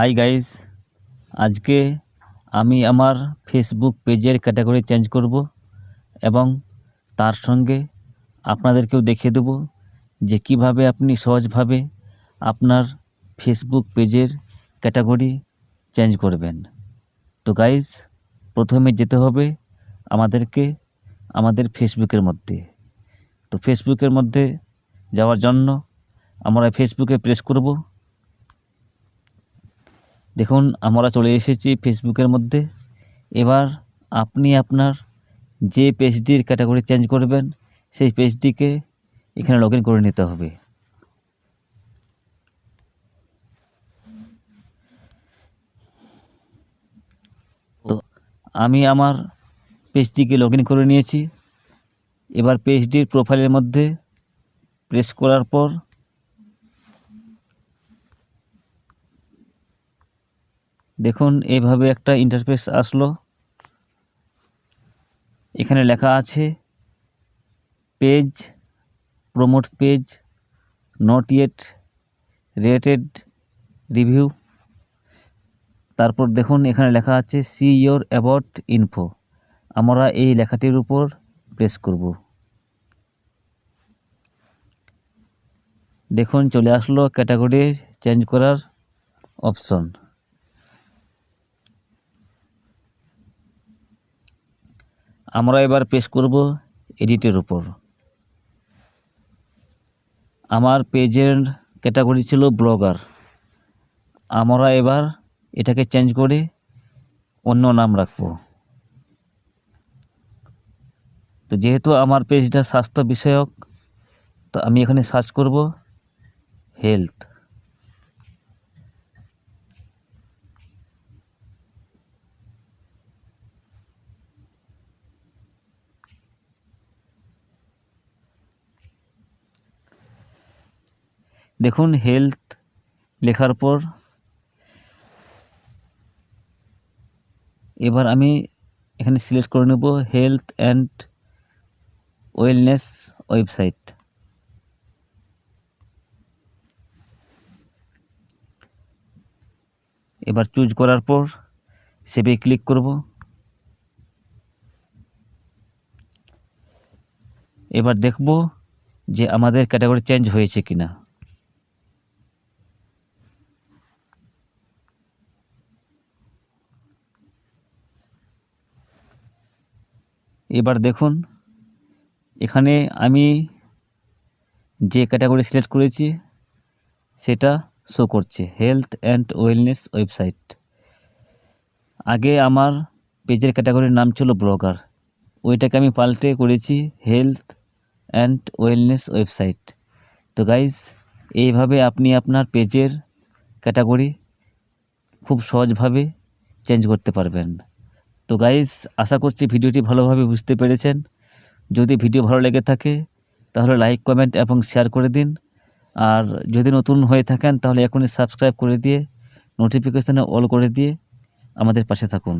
Hi guys আজকে আমি আমার ফেসবুক পেজের ক্যাটাগরি চেঞ্জ করব এবং তার সঙ্গে আপনাদেরকেও দেখিয়ে দেবো যে কীভাবে আপনি সহজভাবে আপনার ফেসবুক পেজের ক্যাটাগরি চেঞ্জ করবেন। তো গাইস প্রথমে যেতে হবে আমাদেরকে আমাদের ফেসবুকের মধ্যে। তো ফেসবুকের মধ্যে যাওয়ার জন্য আমরা ফেসবুকে প্রেস করব। দেখুন, আমরা চলে এসেছি ফেসবুকের মধ্যে। এবার আপনি আপনার যে পেজটির ক্যাটাগরি চেঞ্জ করবেন, সেই পেজটিকে এখানে লগ করে নিতে হবে। তো আমি আমার পেজটিকে লগ করে নিয়েছি। এবার পেজটির প্রোফাইলের মধ্যে প্রেস করার পর দেখুন, এভাবে একটা ইন্টারফেস আসলো। এখানে লেখা আছে page promote page not yet rated review তারপর দেখুন, এখানে লেখা আছে সি ইয়োর অ্যাবাউট ইনফো আমরা এই লেখাটির উপর প্রেস করব। দেখুন, চলে আসলো ক্যাটাগরি চেঞ্জ করার অপশন আমরা এবার পেশ করব এডিটের উপর। আমার পেজের ক্যাটাগরি ছিল ব্লগার। আমরা এবার এটাকে চেঞ্জ করে অন্য নাম রাখব। তো যেহেতু আমার পেজটা স্বাস্থ্য বিষয়ক, তো আমি এখানে সার্চ করব হেলথ। দেখুন হেলথ লেখার পর এবার আমি এখানে সিলেক্ট করে নেব হেলথ অ্যান্ড ওয়েলনেস ওয়েবসাইট এবার চুজ করার পর সেভে ক্লিক করব। এবার দেখব যে আমাদের ক্যাটাগরি চেঞ্জ হয়েছে কিনা। এবার দেখুন, এখানে আমি যে ক্যাটাগরি সিলেক্ট করেছি, সেটা শো করছে হেলথ অ্যান্ড ওয়েলনেস ওয়েবসাইট আগে আমার পেজের ক্যাটাগরির নাম ছিল ব্লগার ওইটাকে আমি পাল্টে করেছি হেলথ অ্যান্ড ওয়েলনেস ওয়েবসাইট তো গাইজ এইভাবে আপনি আপনার পেজের ক্যাটাগরি খুব সহজভাবে চেঞ্জ করতে পারবেন। তো গাইস আশা করছি ভিডিওটি ভালোভাবে বুঝতে পেরেছেন। যদি ভিডিও ভালো লেগে থাকে, তাহলে লাইক কমেন্ট এবং শেয়ার করে দিন। আর যদি নতুন হয়ে থাকেন, তাহলে এখনই সাবস্ক্রাইব করে দিয়ে নোটিফিকেশানে অল করে দিয়ে আমাদের পাশে থাকুন।